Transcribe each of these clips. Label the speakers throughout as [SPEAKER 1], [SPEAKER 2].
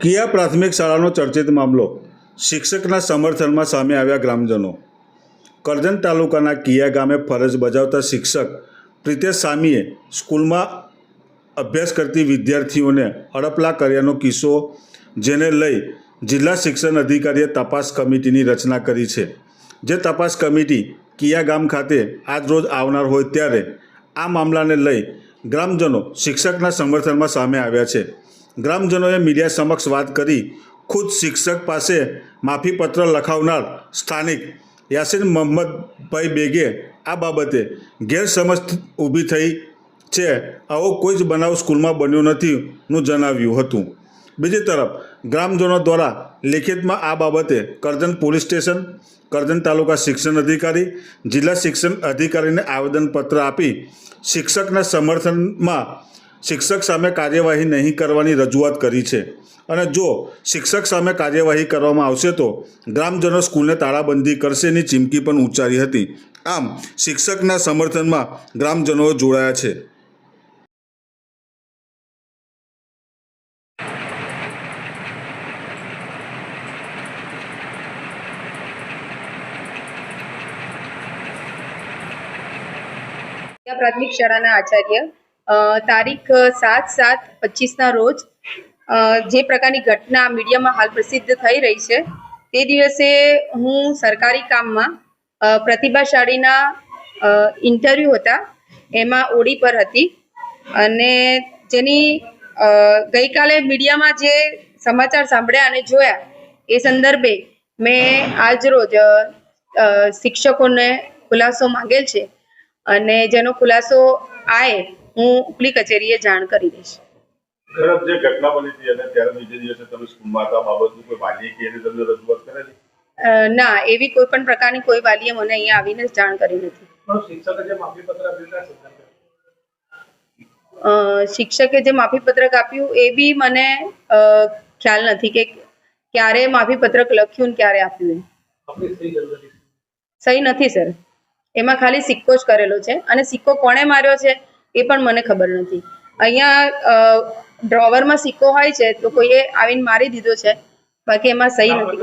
[SPEAKER 1] કિયા પ્રાથમિક શાળાનો ચર્ચિત મામલો? શિક્ષકના સમર્થનમાં સામે આવ્યા ગ્રામજનો. કરજણ તાલુકાના કિયા ગામે ફરજ બજાવતા શિક્ષક પ્રિતેશ સામીએ સ્કૂલમાં અભ્યાસ કરતી વિદ્યાર્થીઓને હડપલા કર્યાનો કિસ્સો, જેને લઈ જિલ્લા શિક્ષણ અધિકારીએ તપાસ કમિટીની રચના કરી છે. જે તપાસ કમિટી કિયા ગામ ખાતે આજરોજ આવનાર હોય ત્યારે આ મામલાને લઈ ગ્રામજનો શિક્ષકના સમર્થનમાં સામે આવ્યા છે. ગ્રામજનોએ મીડિયા સમક્ષ વાત કરી. ખુદ શિક્ષક પાસે માફીપત્ર લખાવનાર સ્થાનિક યાસીન મોહમ્મદભાઈ બેગે આ બાબતે ગેરસમજ ઊભી થઈ છે. આવો કોઈ જ બનાવ સ્કૂલમાં બન્યો નથી નું જણાવ્યું હતું. બીજી તરફ, ગ્રામજનો દ્વારા લેખિતમાં આ બાબતે કરજણ પોલીસ સ્ટેશન, કરજણ તાલુકા શિક્ષણ અધિકારી, જિલ્લા શિક્ષણ અધિકારીને આવેદનપત્ર આપી શિક્ષકના સમર્થનમાં શિક્ષક સામે કાર્યવાહી નહીં કરવાની રજૂઆત કરી છે. અને જો શિક્ષક સામે કાર્યવાહી કરવામાં આવશે તો ગ્રામજનો સ્કૂલને તાળાબંધી કરશેની ચીમકી પણ ઉચ્ચારી હતી. આમ શિક્ષકના સમર્થનમાં ગ્રામજનો જોડાયા છે.
[SPEAKER 2] પ્રાથમિક શાળાના આચાર્ય તારીખ સાત સાત પચીસના રોજ જે પ્રકારની ઘટના મીડિયામાં હાલ પ્રસિદ્ધ થઈ રહી છે, તે દિવસે હું સરકારી કામમાં પ્રતિભાશાળીના ઇન્ટરવ્યૂ હતા, એમાં ઓડી પર હતી અને જેની ગઈકાલે મીડિયામાં જે સમાચાર સાંભળ્યા અને જોયા, એ સંદર્ભે મેં આજરોજ શિક્ષકોને ખુલાસો માંગેલ છે અને જેનો ખુલાસો આય હું ઉપલી કચેરીએ જાણ કરી દઈશ.
[SPEAKER 3] જે ઘટના બની હતી અને ત્યારે બીજે દિવસે તમે સ્કૂલમાં હતા આ કોઈ વાલીએ કે એને તમને રજૂઆત કરેલી?
[SPEAKER 2] અ, ના એવી કોઈ પણ પ્રકારની કોઈ વાલીએ મને અહીંયા આવીને જાણ કરી નથી.
[SPEAKER 3] શિક્ષકે જે માફીપત્ર આપ્યું ત્યાં સંદર્ભે?
[SPEAKER 2] અ, શિક્ષકે જે માફીપત્રક આપ્યું એ બી મને ખ્યાલ નથી કે ક્યારે માફીપત્રક લખ્યું ને ક્યારે આપ્યું
[SPEAKER 3] સહી
[SPEAKER 2] નથી સર. એમાં ખાલી સિક્કો જ કરેલો છે અને સિક્કો કોણે માર્યો છે? એ પણ મને ખબર નથી. અહીંયા ડ્રોવરમાં સિક્કો હોય છે તો કોઈએ આવીને મારી દીધો છે. બાકી એમાં સહી નથી.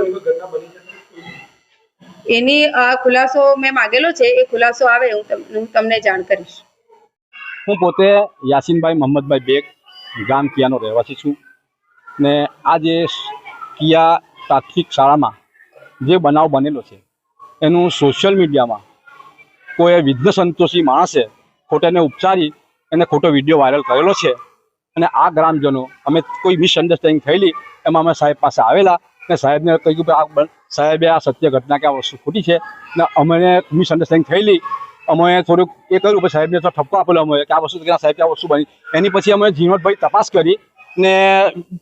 [SPEAKER 2] એની ખુલાસો મેં માગેલો છે એ ખુલાસો આવે હું હું તમને જાણ કરીશ.
[SPEAKER 4] હું પોતે યાસીનભાઈ મોહમ્મદભાઈ બેગ ગામ કિયાનો રહેવાસી છું ને આ જે કિયા પ્રાથમિક શાળામાં જે બનાવ બનેલો છે એનું સોશિયલ મીડિયામાં કોઈ વિઘ્ન સંતોષી માણસે ખોટાને ઉપચારી એને ખોટો વીડિયો વાયરલ કરેલો છે. અને આ ગ્રામજનો, અમે કોઈ મિસઅન્ડરસ્ટેન્ડિંગ થયેલી, એમાં અમે સાહેબ પાસે આવેલા ને સાહેબને કહ્યું કે આ સાહેબે આ સત્ય ઘટના કે આ વસ્તુ ખોટી છે. ને અમને મિસઅન્ડરસ્ટેન્ડિંગ થયેલી, અમે થોડુંક એ કર્યું કે સાહેબને તો ઠપકો આપેલો અમે કે આ વસ્તુ સાહેબ આ વસ્તુ બની. એની પછી અમે ઝીણવટભાઈ તપાસ કરી ને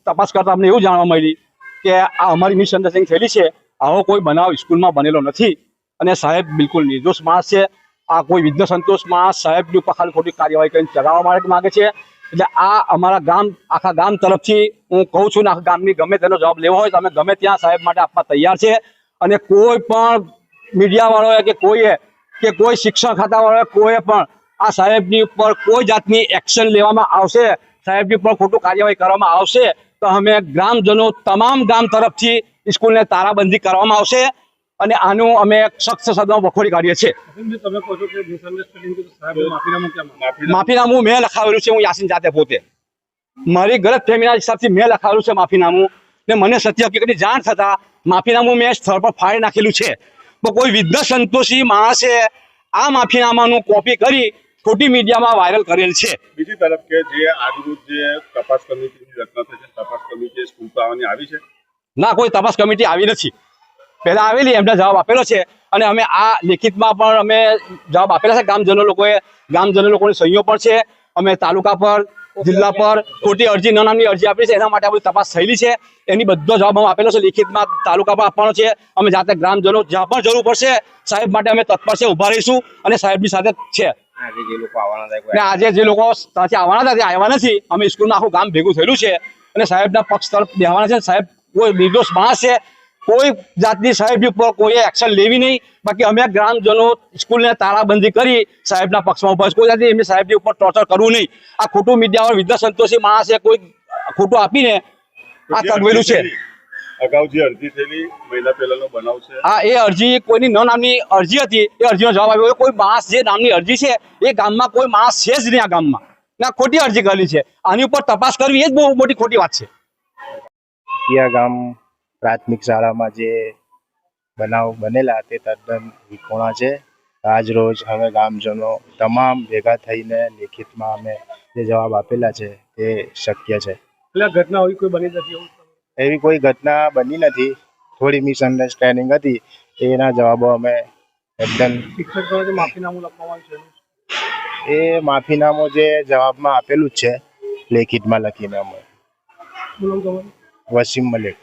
[SPEAKER 4] તપાસ કરતાં અમને એવું જાણવા મળી કે આ અમારી મિસઅન્ડરસ્ટેન્ડિંગ થયેલી છે. આવો કોઈ બનાવ સ્કૂલમાં બનેલો નથી. અને સાહેબ બિલકુલ નિર્દોષ માણસ છે. આ કોઈ વિઘ્ન સંતોષમાં સાહેબની ઉપર ખાલી ખોટી કાર્યવાહી કરીને ચલાવવા માટે માંગે છે. એટલે આ અમારા ગામ, આખા ગામ તરફથી હું કહું છું ને આખા ગામની ગમે તેનો જવાબ લેવો હોય તો અમે ગમે ત્યાં સાહેબ માટે આપવા તૈયાર છે. અને કોઈ પણ મીડિયાવાળોએ કે કોઈએ, કે કોઈ શિક્ષણ ખાતાવાળાએ, કોઈએ પણ આ સાહેબની ઉપર કોઈ જાતની એક્શન લેવામાં આવશે, સાહેબની ઉપર ખોટું કાર્યવાહી કરવામાં આવશે, તો અમે ગ્રામજનો તમામ ગામ તરફથી સ્કૂલને તારાબંધી કરવામાં આવશે. અને આનું અમે સખ્ત શબ્દમાં વખોડી કાઢીએ છીએ.
[SPEAKER 3] માફીનામું
[SPEAKER 4] મેં લખાવેલું છે હું યાસીન જાતે પોતે. મારી ગલત ફેમીના હિસાબથી મેં લખાવેલું છે માફીનામું. ને મને સત્ય હકીકતની જાણ થતાં માફીનામું મેં સ્થળ પર ફાડી નાખેલું છે. તો કોઈ વિદ્ધ સંતોષી માણસે આ માફીનામાનું કોપી કરી ખોટી મીડિયામાં વાયરલ કરેલ છે.
[SPEAKER 3] બીજી તરફ કે જે આજરોજ જે તપાસ કમિટીની રચના થઈ છે તપાસ કમિટી સ્કૂલ આવી છે?
[SPEAKER 4] ના કોઈ તપાસ કમિટી આવી નથી. પહેલા આવેલી એમને જવાબ આપેલો છે. અને અમે આ લેખિતમાં પણ અમે જવાબ આપેલા છે. ગામજનો લોકોએ ગામજનો લોકોની સહીઓ પણ છે. અમે તાલુકા પર જિલ્લા પર ખોટી અરજી ન નામની અરજી આપી છે. એના માટે આપણી તપાસ થયેલી છે. એની બધો જવાબ અમે આપેલો છે. લેખિતમાં તાલુકા પર આપવાનો છે. અમે જાતે ગ્રામજનો જ્યાં પણ જરૂર પડશે સાહેબ માટે અમે તત્પર છે ઊભા રહીશું અને સાહેબની સાથે છે. આજે જે લોકો ત્યાંથી આવવાના હતા તે આવ્યા નથી. અમે સ્કૂલમાં આખું ગામ ભેગું થયેલું છે. અને સાહેબના પક્ષ તરફ બેહવાના છે. સાહેબ કોઈ નિર્દોષ માણસ છે. કોઈ જાતની સાહેબ ઉપર કોઈ એક્શન લેવી નહીં. બાકી અમે ગ્રામજનો સ્કૂલને તાળાબંધી કરી સાહેબના પક્ષમાં ઊભા છે. કોઈ જાતની એમની સાહેબની ઉપર ટોર્ચર કરવું નહીં. આ ખોટું મીડિયા વિદ્યા સંતોષી માણસે કોઈ ખોટું આપીને આ તગવેલું છે.
[SPEAKER 3] અગાઉ જે અરજી થયેલી મહિના પહેલાનો બનાવ છે.
[SPEAKER 4] આ એ અરજી કોઈની ન નામની અરજી હતી. એ અરજીનો જવાબ આવ્યો. કોઈ માણસ જે નામની અરજી છે એ ગામમાં કોઈ માણસ છે જ નહીં આ ગામમાં. ના ખોટી અરજી કરેલી છે. આની ઉપર તપાસ કરવી એ જ બહુ મોટી ખોટી વાત છે.
[SPEAKER 5] કિયા ગામ પ્રાથમિક શાળામાં જે બનાવ બનેલા તે તદ્દન વિખોણા છે. આજ રોજ હવે ગામજનો તમામ ભેગા થઈને લેખિતમાં અમે જે જવાબ આપેલા છે તે શક્ય છે.
[SPEAKER 6] ઘટના હોય કોઈ બની નથી એવી?
[SPEAKER 5] કોઈ ઘટના બની નથી. થોડી મિસઅન્ડરસ્ટેન્ડિંગ હતી. એના જવાબો અમે તદ્દન
[SPEAKER 6] શિક્ષક માફીનામું લખવામાં આવ્યું છે.
[SPEAKER 5] એ માફીનામું જે જવાબમાં આપેલું જ છે. લેખિતમાં લખીને અમે. વસીમ મલિક.